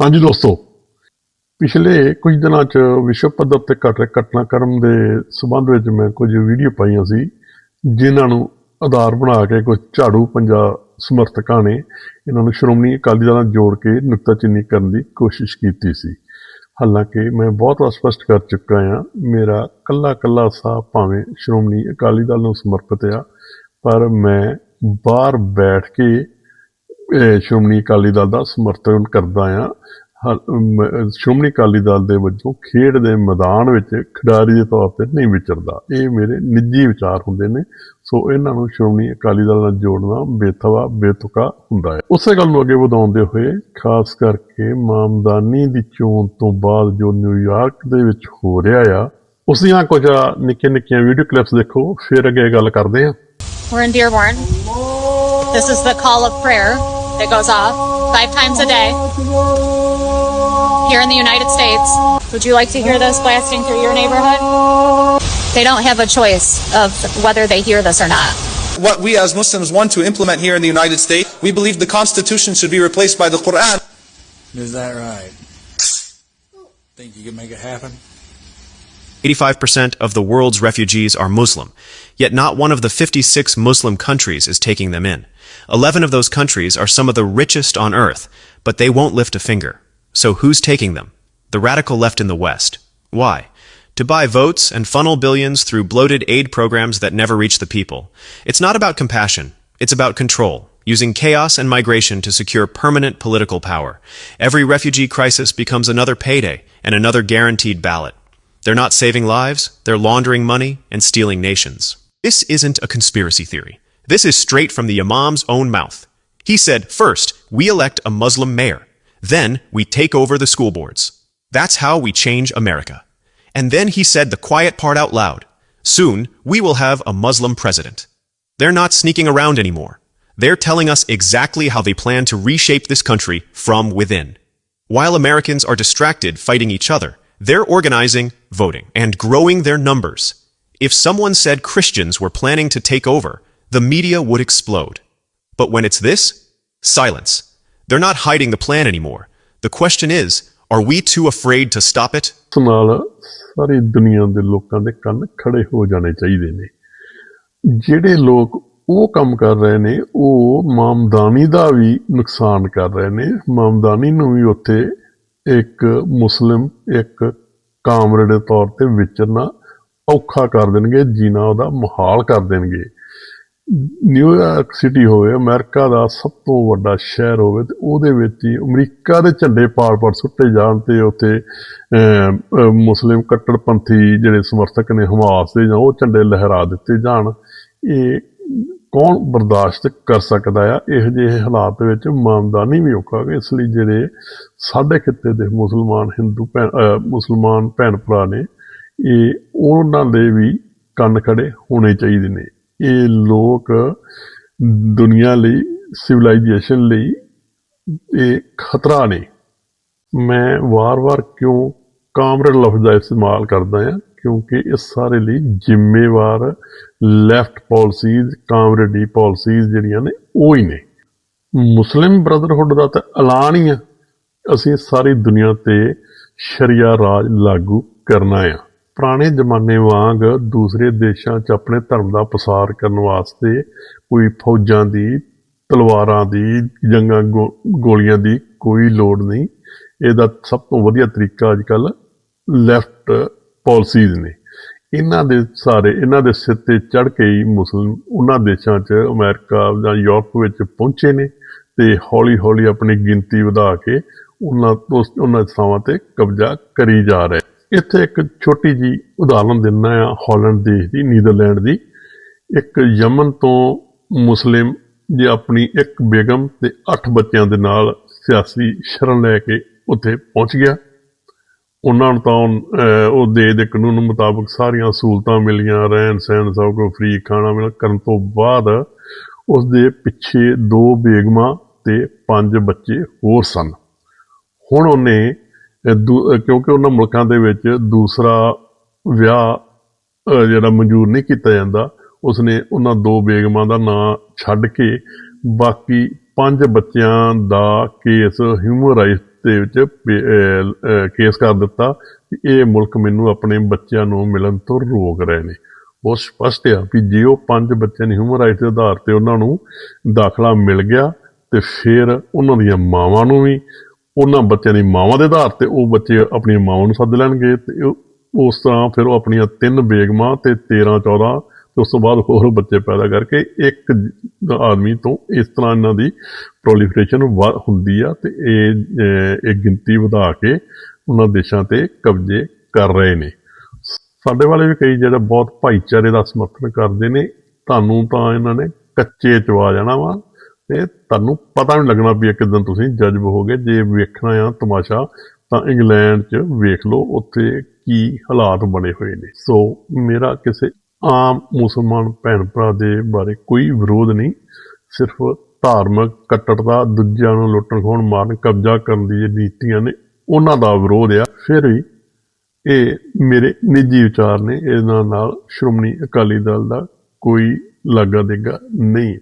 ਹਾਂਜੀ ਦੋਸਤੋ, ਪਿਛਲੇ ਕੁਝ ਦਿਨਾਂ 'ਚ ਵਿਸ਼ਵ ਪੱਧਰ ਤੇ ਘਟ ਰਹੇ ਘਟਨਾਕ੍ਰਮ ਦੇ ਸਬੰਧ ਵਿੱਚ ਮੈਂ ਕੁਝ ਵੀਡੀਓ ਪਾਈਆਂ ਸੀ, ਜਿਨ੍ਹਾਂ ਨੂੰ ਆਧਾਰ ਬਣਾ ਕੇ ਕੁਝ ਝਾੜੂ ਪੰਜਾ ਸਮਰਥਕਾਂ ਨੇ ਇਹਨਾਂ ਨੂੰ ਸ਼੍ਰੋਮਣੀ ਅਕਾਲੀ ਦਲ ਨਾਲ ਜੋੜ ਕੇ ਨੁਕਤਾਚੀਨੀ ਕਰਨ ਦੀ ਕੋਸ਼ਿਸ਼ ਕੀਤੀ ਸੀ। ਹਾਲਾਂਕਿ ਮੈਂ ਬਹੁਤ ਵਾਰ ਸਪਸ਼ਟ ਕਰ ਚੁੱਕਾ ਹਾਂ, ਮੇਰਾ ਕੱਲਾ ਕੱਲਾ ਸਾਹ ਭਾਵੇਂ ਸ਼੍ਰੋਮਣੀ ਅਕਾਲੀ ਦਲ ਨੂੰ ਸਮਰਪਿਤ ਆ, ਪਰ ਮੈਂ ਬਾਹਰ ਬੈਠ ਕੇ ਸ਼੍ਰੋਮਣੀ ਅਕਾਲੀ ਦਲ ਦਾ ਸਮਰਥਨ ਕਰਦਾ ਆ ਸ਼੍ਰੋਮਣੀ ਅਕਾਲੀ ਦਲ ਦੇ ਵੱਜੋਂ ਖੇਡ ਦੇ ਮੈਦਾਨ ਵਿੱਚ ਖਿਡਾਰੀ ਦੇ ਤੌਰ ਤੇ ਨਹੀਂ ਵਿਚਰਦਾ। ਇਹ ਮੇਰੇ ਨਿੱਜੀ ਵਿਚਾਰ ਹੁੰਦੇ ਨੇ। ਸੋ ਇਹਨਾਂ ਨੂੰ ਸ਼੍ਰੋਮਣੀ ਅਕਾਲੀ ਦਲ ਨਾਲ ਜੋੜਨਾ ਬੇਥਵਾ, ਬੇਤੁਕਾ ਹੁੰਦਾ ਹੈ। ਉਸੇ ਗੱਲ ਨੂੰ ਅੱਗੇ ਵਧਾਉਂਦੇ ਹੋਏ, ਖਾਸ ਕਰਕੇ ਮਾਮਦਾਨੀ ਦੀ ਚੋਣ ਤੋਂ ਬਾਅਦ ਜੋ ਨਿਊਯਾਰਕ ਦੇ ਵਿੱਚ ਹੋ ਰਿਹਾ ਆ, ਉਸ ਦੀਆਂ ਕੁਝ ਨਿੱਕੀਆਂ ਨਿੱਕੀਆਂ ਵੀਡੀਓ ਕਲਿੱਪਸ ਦੇਖੋ, ਫਿਰ ਅੱਗੇ ਗੱਲ ਕਰਦੇ ਹਾਂ। We're in Dearborn. This is the call of prayer. That goes off five times a day here in the United States. Would you like to hear this blasting through your neighborhood? They don't have a choice of whether they hear this or not. What we as Muslims want to implement here in the United States, we believe the Constitution should be replaced by the Quran. Is that right? Think you can make it happen? 85% of the world's refugees are Muslim, yet not one of the 56 Muslim countries is taking them in. 11 of those countries are some of the richest on earth, but they won't lift a finger. So who's taking them? The radical left in the West. Why? To buy votes and funnel billions through bloated aid programs that never reach the people. It's not about compassion. It's about control, using chaos and migration to secure permanent political power. Every refugee crisis becomes another payday and another guaranteed ballot. They're not saving lives, they're laundering money and stealing nations. This isn't a conspiracy theory. This is straight from the Imam's own mouth. He said, first, we elect a Muslim mayor. Then, we take over the school boards. That's how we change America. And then he said the quiet part out loud. Soon, we will have a Muslim president. They're not sneaking around anymore. They're telling us exactly how they plan to reshape this country from within. While Americans are distracted fighting each other, they're organizing, voting, and growing their numbers. If someone said Christians were planning to take over, the media would explode. But when it's this, silence. They're not hiding the plan anymore. The question is, are we too afraid to stop it? ਇਸ ਨਾਲ ਸਾਰੀ ਦੁਨੀਆ ਦੇ ਲੋਕਾਂ ਦੇ ਕੰਨ ਖੜੇ ਹੋ ਜਾਣੇ ਚਾਹੀਦੇ ਨੇ ਜਿਹੜੇ ਲੋਕ ਉਹ ਕੰਮ ਕਰ ਰਹੇ ਨੇ ਉਹ ਮਾਮਦਾਨੀ ਦਾ ਵੀ ਨੁਕਸਾਨ ਕਰ ਰਹੇ ਨੇ ਮਾਮਦਾਨੀ ਨੂੰ ਵੀ ਉੱਥੇ ਇੱਕ ਮੁਸਲਿਮ ਇੱਕ ਕਾਮਰੇਡ ਦੇ ਤੌਰ ਤੇ ਵਿਚਰਨਾ ਔਖਾ ਕਰ ਦੇਣਗੇ ਜੀਣਾ ਉਹਦਾ ਮੁਹਾਲ ਕਰ ਦੇਣਗੇ। ਨਿਊਯਾਰਕ ਸਿਟੀ ਹੋਵੇ ਅਮਰੀਕਾ ਦਾ ਸਭ ਤੋਂ ਵੱਡਾ ਸ਼ਹਿਰ ਹੋਵੇ ਤੇ ਉਹਦੇ ਵਿੱਚ ਹੀ ਅਮਰੀਕਾ ਦੇ ਝੰਡੇ ਪਾੜ-ਪਾੜ ਸੁੱਟੇ ਜਾਣ ਤੇ ਉੱਥੇ ਅਮ, ਅਮ, ਮੁਸਲਿਮ ਕੱਟੜਪੰਥੀ ਜਿਹੜੇ ਸਮਰਥਕ ਨੇ ਹਮਾਸ ਦੇ ਜਾਂ ਉਹ ਝੰਡੇ ਲਹਿਰਾ ਦਿੱਤੇ ਜਾਣ। ਇਹ ਕੌਣ ਬਰਦਾਸ਼ਤ ਕਰ ਸਕਦਾ ਆ? ਇਹੋ ਜਿਹੇ ਹਾਲਾਤ ਵਿੱਚ ਮਾਮਦਾਨੀ ਵੀ ਔਖਾ ਹੈ। ਇਸ ਲਈ ਜਿਹੜੇ ਸਾਡੇ ਖਿੱਤੇ ਦੇ ਮੁਸਲਮਾਨ ਹਿੰਦੂ ਭੈਣ ਮੁਸਲਮਾਨ ਭੈਣ ਭਰਾ ਨੇ, ਇਹ ਉਹਨਾਂ ਦੇ ਵੀ ਕੰਨ ਖੜੇ ਹੋਣੇ ਚਾਹੀਦੇ ਨੇ। ਇਹ ਲੋਕ ਦੁਨੀਆ ਲਈ ਸਿਵਲਾਈਜੇਸ਼ਨ ਲਈ ਇਹ ਖਤਰਾ ਨੇ। ਮੈਂ ਵਾਰ-ਵਾਰ ਕਿਉਂ ਕਾਮਰੇਡ ਲਫ਼ਜ਼ ਦਾ ਇਸਤੇਮਾਲ ਕਰਦਾ ਹਾਂ ਕਿਉਂਕਿ ਇਸ ਸਾਰੇ ਲਈ ਜ਼ਿੰਮੇਵਾਰ ਲੈਫਟ ਪਾਲਿਸੀਜ਼ ਕਾਮਰੇਡੀ ਪਾਲਿਸੀਜ਼ ਜਿਹੜੀਆਂ ਨੇ, ਉਹ ਹੀ ਨੇ। ਮੁਸਲਿਮ ਬ੍ਰਦਰਹੁੱਡ ਦਾ ਤਾਂ ਐਲਾਨ ਹੀ ਆ। ਅਸੀਂ ਸਾਰੀ ਦੁਨੀਆ ਤੇ ਸ਼ਰੀਆ ਰਾਜ ਲਾਗੂ ਕਰਨਾ ਆ। ਪੁਰਾਣੇ ਜ਼ਮਾਨੇ ਵਾਂਗ ਦੂਸਰੇ ਦੇਸ਼ਾਂ 'ਚ ਆਪਣੇ ਧਰਮ ਦਾ ਪ੍ਰਸਾਰ ਕਰਨ ਵਾਸਤੇ ਕੋਈ ਫੌਜਾਂ ਦੀ, ਤਲਵਾਰਾਂ ਦੀ, ਜੰਗਾਂ ਗੋ- ਗੋਲੀਆਂ ਦੀ ਕੋਈ ਲੋੜ ਨਹੀਂ। ਇਹਦਾ ਸਭ ਤੋਂ ਵਧੀਆ ਤਰੀਕਾ ਅੱਜ ਕੱਲ ਲੈਫਟ ਪਾਲਿਸੀਜ਼ ਨੇ। ਇਹਨਾਂ ਦੇ ਸਾਰੇ, ਇਹਨਾਂ ਦੇ ਸਿਰ ਤੇ ਚੜ ਕੇ ਹੀ ਮੁਸਲਿਮ ਉਹਨਾਂ ਦੇਸ਼ਾਂ 'ਚ ਅਮਰੀਕਾ ਜਾਂ ਯੂਰਪ ਵਿੱਚ ਪਹੁੰਚੇ ਨੇ ਤੇ ਹੌਲੀ-ਹੌਲੀ ਆਪਣੀ ਗਿਣਤੀ ਵਧਾ ਕੇ ਉਹਨਾਂ ਤੋਂ, ਉਹਨਾਂ ਥਾਵਾਂ ਤੇ ਕਬਜ਼ਾ ਕਰੀ ਜਾ ਰਹੇ ਇੱਥੇ ਇੱਕ ਛੋਟੀ ਜੀ ਉਦਾਹਰਨ ਦਿੰਦਾ ਆ ਹਾਲੈਂਡ ਦੇਸ਼ ਦੀ, ਨੀਦਰਲੈਂਡ ਦੀ। ਇੱਕ ਯਮਨ ਤੋਂ ਮੁਸਲਿਮ ਜੇ ਆਪਣੀ ਇੱਕ ਬੇਗਮ ਤੇ 8 ਬੱਚਿਆਂ ਦੇ ਨਾਲ ਸਿਆਸੀ ਸ਼ਰਨ ਲੈ ਕੇ ਉੱਥੇ ਪਹੁੰਚ ਗਿਆ। ਉਹਨਾਂ ਨੂੰ ਤਾਂ ਉਹ ਦੇਸ਼ ਦੇ ਕਾਨੂੰਨ ਮੁਤਾਬਕ ਸਾਰੀਆਂ ਸਹੂਲਤਾਂ ਮਿਲੀਆਂ, ਰਹਿਣ ਸਹਿਣ ਸਭ ਕੁਝ ਫ੍ਰੀ ਖਾਣਾ ਮਿਲ ਕਰਨ ਤੋਂ ਬਾਅਦ ਉਸ ਦੇ ਪਿੱਛੇ ਦੋ ਬੇਗਮਾਂ ਤੇ ਪੰਜ ਬੱਚੇ ਹੋਰ ਸਨ। ਹੁਣ ਉਹਨੇ ਦੂ- ਕਿਉਂਕਿ ਉਹਨਾਂ ਮੁਲਕਾਂ ਦੇ ਵਿੱਚ ਦੂਸਰਾ ਵਿਆਹ ਜਿਹੜਾ ਮਨਜ਼ੂਰ ਨਹੀਂ ਕੀਤਾ ਜਾਂਦਾ, ਉਸਨੇ ਉਹਨਾਂ ਦੋ ਬੇਗਮਾਂ ਦਾ ਨਾਂ ਛੱਡ ਕੇ ਬਾਕੀ ਪੰਜ ਬੱਚਿਆਂ ਦਾ ਕੇਸ ਹਿਊਮਨ ਰਾਈਟ ਦੇ ਵਿੱਚ ਕੇਸ ਕਰ ਦਿੱਤਾ ਕਿ ਇਹ ਮੁਲਕ ਮੈਨੂੰ ਆਪਣੇ ਬੱਚਿਆਂ ਨੂੰ ਮਿਲਣ ਤੋਂ ਰੋਕ ਰਹੇ ਨੇ। ਬਹੁਤ ਸਪਸ਼ਟ ਆ ਵੀ ਜੇ ਉਹ ਪੰਜ ਬੱਚਿਆਂ ਦੀ ਹਿਊਮਨ ਰਾਈਟਸ ਦੇ ਆਧਾਰ ਤੇ ਉਹਨਾਂ ਨੂੰ ਦਾਖਲਾ ਮਿਲ ਗਿਆ ਤੇ ਫਿਰ ਉਹਨਾਂ ਦੀਆਂ ਮਾਵਾਂ ਨੂੰ ਵੀ, ਉਹਨਾਂ ਬੱਚਿਆਂ ਦੀ ਮਾਵਾਂ ਦੇ ਆਧਾਰ ਤੇ ਉਹ ਬੱਚੇ ਆਪਣੀਆਂ ਮਾਵਾਂ ਨੂੰ ਸੱਦ ਲੈਣਗੇ ਤੇ ਉਸ ਤਰ੍ਹਾਂ ਫਿਰ ਉਹ ਆਪਣੀਆਂ ਤਿੰਨ ਬੇਗਮਾਂ ਤੇ 13 14 ਤੇ ਉਸ ਤੋਂ ਬਾਅਦ ਹੋਰ ਬੱਚੇ ਪੈਦਾ ਕਰਕੇ ਇੱਕ ਆਦਮੀ ਤੋਂ ਇਸ ਤਰ੍ਹਾਂ ਇਹਨਾਂ ਦੀ ਪ੍ਰੋਲੀਫਰੇਸ਼ਨ ਹੁੰਦੀ ਆ ਤੇ ਇਹ ਇਹ ਗਿਣਤੀ ਵਧਾ ਕੇ ਉਹਨਾਂ ਦੇਸ਼ਾਂ ਤੇ ਕਬਜ਼ੇ ਕਰ ਰਹੇ ਨੇ। ਸਾਡੇ ਵਾਲੇ ਵੀ ਕਈ ਜਿਹੜੇ ਬਹੁਤ ਭਾਈਚਾਰੇ ਦਾ ਸਮਰਥਨ ਕਰਦੇ ਨੇ, ਤੁਹਾਨੂੰ ਤਾਂ ਇਹਨਾਂ ਨੇ ਕੱਚੇ ਚਵਾ ਜਾਣਾ ਵਾ ਤੇ ਤੁਹਾਨੂੰ ਪਤਾ ਨਹੀਂ ਲੱਗਣਾ ਵੀ ਇੱਕ ਦਿਨ ਤੁਸੀਂ ਜੱਜਬ ਹੋਗੇ ਜੇ ਵੇਖਣਾ ਆ ਤਮਾਸ਼ਾ, ਤਾਂ ਇੰਗਲੈਂਡ 'ਚ ਵੇਖ ਲਓ, ਉੱਥੇ ਕੀ ਹਾਲਾਤ ਬਣੇ ਹੋਏ ਨੇ। ਸੋ ਮੇਰਾ ਕਿਸੇ ਆਮ ਮੁਸਲਮਾਨ ਭੈਣ ਭਰਾ ਦੇ ਬਾਰੇ ਕੋਈ ਵਿਰੋਧ ਨਹੀਂ, ਸਿਰਫ ਧਾਰਮਿਕ ਕੱਟੜਤਾ ਦੂਜਿਆਂ ਨੂੰ ਲੁੱਟਣ, ਖੋਹਣ, ਮਾਰਨ, ਕਬਜ਼ਾ ਕਰਨ ਦੀ ਜਿਹੜੀ ਨੀਤੀਆਂ ਨੇ, ਉਹਨਾਂ ਦਾ ਵਿਰੋਧ ਆ। ਫਿਰ ਵੀ ਇਹ ਮੇਰੇ ਨਿੱਜੀ ਵਿਚਾਰ ਨੇ, ਇਹਨਾਂ ਨਾਲ ਸ਼੍ਰੋਮਣੀ ਅਕਾਲੀ ਦਲ ਦਾ ਕੋਈ ਲਾਗਾ ਦੇਗਾ ਨਹੀਂ।